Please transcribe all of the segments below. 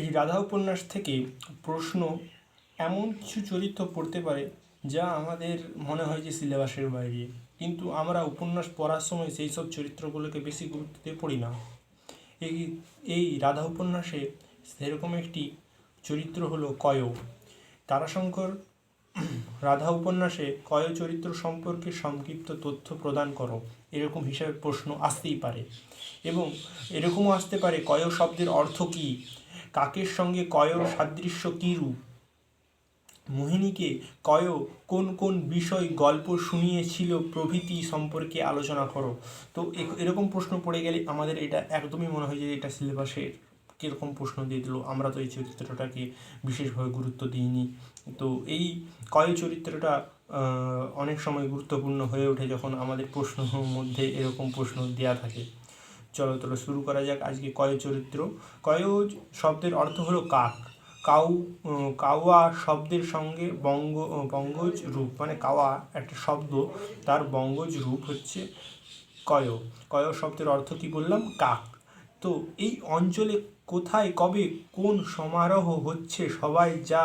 এই রাধা উপন্যাস থেকে প্রশ্ন এমন কিছু চরিত্র পড়তে পারে যা আমাদের মনে হয় যে সিলেবাসের বাইরে। কিন্তু আমরা উপন্যাস পড়ার সময় সেই সব চরিত্রগুলোকে বেশি গুরুত্ব দিয়ে পড়ি না। এই এই রাধা উপন্যাসে সেরকম একটি চরিত্র হলো কয়। তারাশঙ্কর রাধা উপন্যাসে কয় চরিত্র সম্পর্কে সংক্ষিপ্ত তথ্য প্রদান করো, এরকম হিসাবে প্রশ্ন আসতেই পারে। এবং এরকমও আসতে পারে কয় শব্দের অর্থ কী কাকের সঙ্গে কয় সাদৃশ্য কী রূপ? মোহিনীকে কয় কোন কোন বিষয় গল্প শুনিয়েছিল প্রভৃতি সম্পর্কে আলোচনা করো। তো এরকম প্রশ্ন পড়ে গেলে আমাদের এটা একদমই মনে হয় যে এটা সিলেবাসের কীরকম প্রশ্ন দিয়ে দিল। আমরা তো এই চরিত্রটাকে বিশেষভাবে গুরুত্ব দিইনি। তো এই কয় চরিত্রটা অনেক সময় গুরুত্বপূর্ণ হয়ে ওঠে যখন আমাদের প্রশ্ন মধ্যে এরকম প্রশ্ন দেওয়া থাকে। চলো তাহলে শুরু করা যাক আজকে কয় চরিত্র? কয় শব্দের অর্থ হলো কাক। কাউ কাওয়া শব্দের সঙ্গে বঙ্গ বঙ্গজ রূপ মানে কাওয়া একটা শব্দ, তার বঙ্গজ রূপ হচ্ছে কয় কয় শব্দের অর্থ কি বললাম? কাক। তো এই অঞ্চলে কোথায়, কবে, কোন সমারোহ হচ্ছে সবাই যা,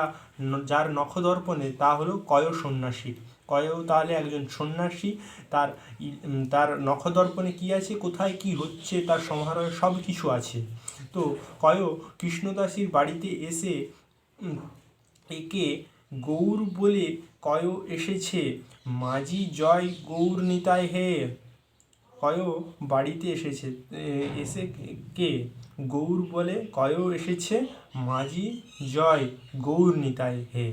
যার নখদর্পণে তা হলো কয় সন্ন্যাসী। কয়ও তাহলে একজন সন্ন্যাসী, তার তার নখদর্পণে কি আছে, কোথায় কি হচ্ছে, তার সমারোহে সব কিছু আছে। তো কয় কৃষ্ণদাসীর বাড়িতে এসে একে গৌর বলে কয় এসেছে, মাঝি জয় গৌর নিতায় হে। কয় বাড়িতে এসেছে এসে কে গৌর বলে কয় এসেছে, মাঝি জয় গৌর নিতায় হে।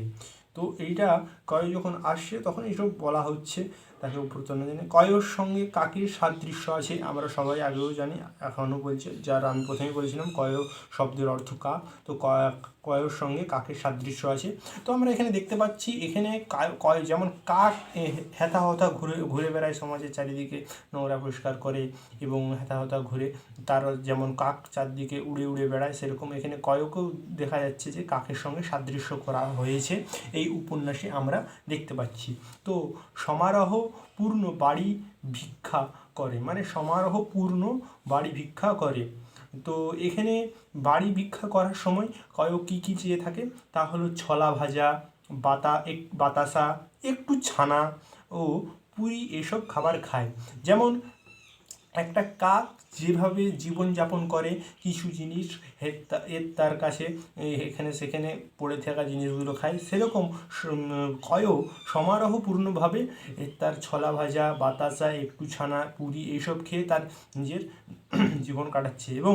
তো এইটা কয় যখন আসছে তখন এইসব বলা হচ্ছে। তাকে প্রচণ্ড জানি। কয়র সঙ্গে কাকের সাদৃশ্য আছে, আমরা সবাই আগেও জানি, এখনও বলছে যার আমি প্রথমে বলেছিলাম কয় শব্দের অর্থ কা। তো কয় কয়র সঙ্গে কাকের সাদৃশ্য আছে। তো আমরা এখানে দেখতে পাচ্ছি, এখানে কায়- যেমন কাক হেথা হথা ঘুরে ঘুরে বেড়ায় সমাজের চারিদিকে, নোংরা পরিষ্কার করে এবং হেথা হতা ঘুরে, তার যেমন কাক চারদিকে উড়ে উড়ে বেড়ায়, সেরকম এখানে কয়কেও দেখা যাচ্ছে যে কাকের সঙ্গে সাদৃশ্য করা হয়েছে। এই উপন্যাসে আমরা দেখতে পাচ্ছি। তো সমারোহ পূর্ণ বাড়ি ভিক্ষা করে মানে সমারোহ পূর্ণ বাড়ি ভিক্ষা করে। তো এখানে বাড়ি ভিক্ষা করার সময় কয় কী কী চেয়ে থাকে? তা হলো ছলা ভাজা, বাতা এক, বাতাসা, একটু ছানা ও পুরি এসব খাবার খায়। যেমন একটা কাক যেভাবে জীবনযাপন করে, কিছু জিনিস এর তার কাছে এখানে সেখানে পড়ে থাকা জিনিসগুলো খায়, সেরকম কয়ও সমারোহপূর্ণভাবে তার ছলা ভাজা, বাতাসা একটু ছানা পুরি এইসব খেয়ে তার নিজের জীবন কাটাচ্ছে এবং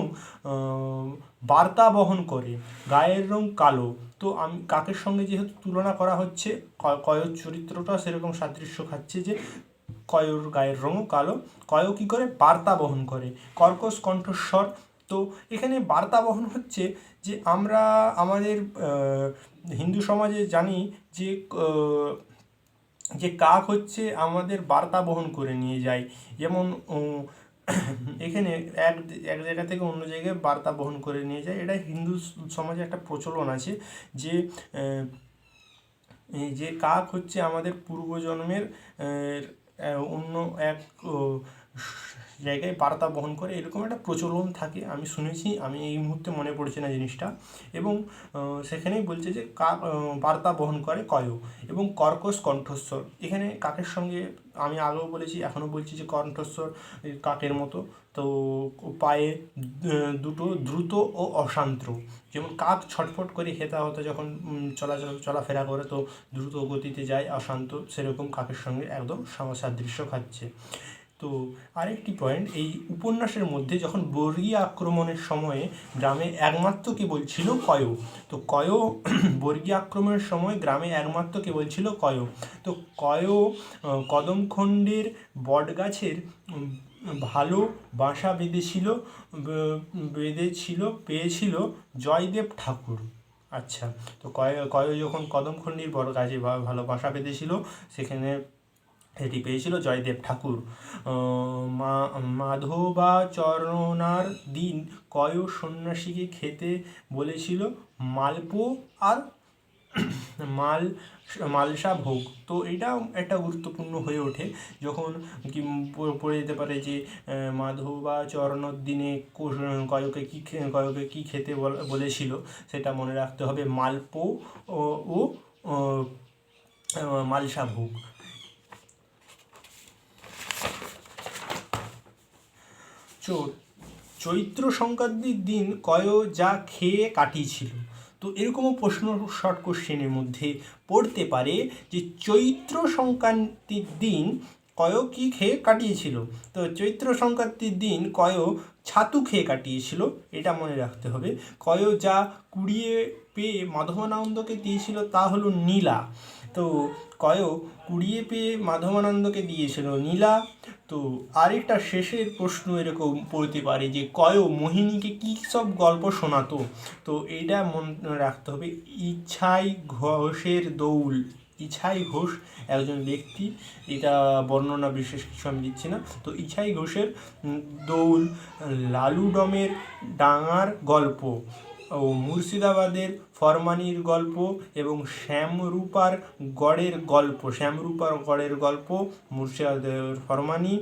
বার্তা বহন করে, গায়ের রং কালো। তো আমি, কাকের সঙ্গে যেহেতু তুলনা করা হচ্ছে কয়ের চরিত্রটা সেরকম সাদৃশ্য খাচ্ছে যে কয়র গায়ের রঙও কালো, কয়ও কী করে? বার্তা বহন করে। কর্কশ কণ্ঠস্বর। তো এখানে বার্তা বহন হচ্ছে যে আমরা আমাদের হিন্দু সমাজে জানি যে যে কাক হচ্ছে আমাদের বার্তা বহন করে নিয়ে যায়। যেমন এখানে এক এক জায়গা থেকে অন্য জায়গায় বার্তা বহন করে নিয়ে যায়। এটা হিন্দু সমাজে একটা প্রচলন আছে যে যে কাক হচ্ছে আমাদের পূর্বজন্মের অন্য এক ও, জায়গায় বার্তা বহন করে এরকম একটা প্রচলন থাকে। আমি শুনেছি, আমি এই মুহূর্তে মনে পড়ছে না জিনিসটা। এবং সেখানেই বলছে যে কাক বার্তা বহন করে কয় এবং কর্কশ কণ্ঠস্বর। এখানে কাকের সঙ্গে আমি আগেও বলেছি, এখনও বলছি যে কণ্ঠস্বর কাকের মতো। তো পায়ে দুটো দ্রুত ও অশান্ত। যেমন কাক ছটফট করে হেতা হতো যখন চলাচল চলাফেরা করে তো দ্রুত গতিতে যায়, অশান্ত, সেরকম কাকের সঙ্গে একদম সাদৃশ্য খাচ্ছে। তো আরেকটি পয়েন্ট এই উপন্যাসের মধ্যে যখন বর্গীয় আক্রমণের সময়ে গ্রামে একমাত্র কেবল ছিল কয় তো কয় বর্গীয় আক্রমণের সময় গ্রামে একমাত্র কেবল ছিল কয় তো কয় কদমখণ্ডের বটগাছের ভালো বাসা বেঁধেছিল বেঁধেছিল, পেয়েছিল জয়দেব ঠাকুর। আচ্ছা তো কয় কয় যখন কদমখণ্ডির বড় গাছে ভালো বাসা বেঁধেছিল, সেখানে এটি পেয়েছিল জয়দেব ঠাকুর। মাধবাচরণার দিন কয় সন্ন্যাসীকে খেতে বলেছিল? মালপো আর মাল মালসা ভোগ। তো এটাও একটা গুরুত্বপূর্ণ হয়ে ওঠে। যখন কি পড়ে যেতে পারে যে আহ, মাধবাচরণের দিনে কয়কে কী কয়কে কী খেতে বল- বলেছিল সেটা মনে রাখতে হবে। মালপো ও, মালসা ভোগ। চোর। চৈত্র সংক্রান্তির দিন কয় যা খেয়ে কাটিয়েছিল। তো এরকমও প্রশ্ন শর্ট কোশ্চেনের মধ্যে পড়তে পারে যে চৈত্র সংক্রান্তির দিন কয় কি খেয়ে কাটিয়েছিল। তো চৈত্র সংক্রান্তির দিন কয় ছাতু খেয়ে কাটিয়েছিল, এটা মনে রাখতে হবে। কয় যা কুড়িয়ে পেয়ে মাধবানন্দকে দিয়েছিল তা হলো নীলা। তো কয় কুড়িয়ে পেয়ে মাধবানন্দকে দিয়েছিল নীলা তো আরেকটা শেষের প্রশ্ন এরকম পড়তে পারে যে কয় মোহিনীকে কী সব গল্প শোনাতো? তো এটা মনে রাখতে হবে। ইছাই ঘোষের দৌল। ইছাই ঘোষ একজন ব্যক্তি, এটা বর্ণনা বিশেষ কিছু আমি দিচ্ছি না। তো ইছাই ঘোষের দৌল, লালুডমের ডাঙার গল্প। ও মুর্শিদাবাদের ফরমানির গল্প এবং শ্যামরূপার গড়ের গল্প, শ্যামরূপার গড়ের গল্প, মুর্শিদাবাদের ফরমানি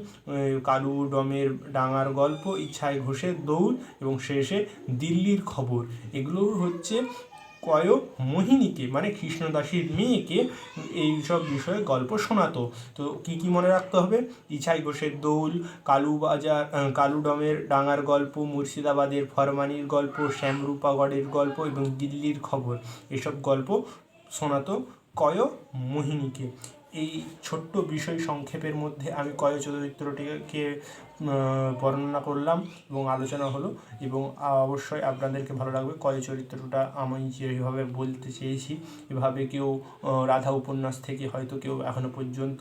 কালু ডমের ডাঙার গল্প, ইচ্ছায় ঘোষের দৌল এবং শেষে দিল্লির খবর। এগুলো হচ্ছে কয় মোহিনীকে মানে কৃষ্ণদাসীর মেয়েকে এইসব বিষয়ে গল্প শোনাতো। তো কি কি মনে রাখতে হবে? ইছাই ঘোষের দৌল, কালুবাজার কালুডমের ডাঙার গল্প, মুর্শিদাবাদের ফরমানির গল্প, শ্যামরূপাগড়ের গল্প এবং দিল্লির খবর। এসব গল্প শোনাতো কয় মোহিনীকে। এই ছোট্ট বিষয় সংক্ষেপের মধ্যে আমি কয় চরিত্রটিকে বর্ণনা করলাম এবং আলোচনা হলো এবং অবশ্যই আপনাদেরকে ভালো লাগবে কয় চরিত্রটা আমি যেভাবে বলতে চেয়েছি। এভাবে কেউ রাধা উপন্যাস থেকে হয়তো কেউ এখনও পর্যন্ত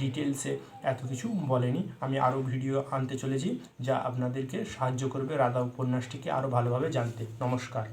ডিটেলসে এত কিছু বলেনি। আমি আরও ভিডিও আনতে চলেছি যা আপনাদেরকে সাহায্য করবে রাধা উপন্যাসটিকে আরও ভালোভাবে জানতে। নমস্কার।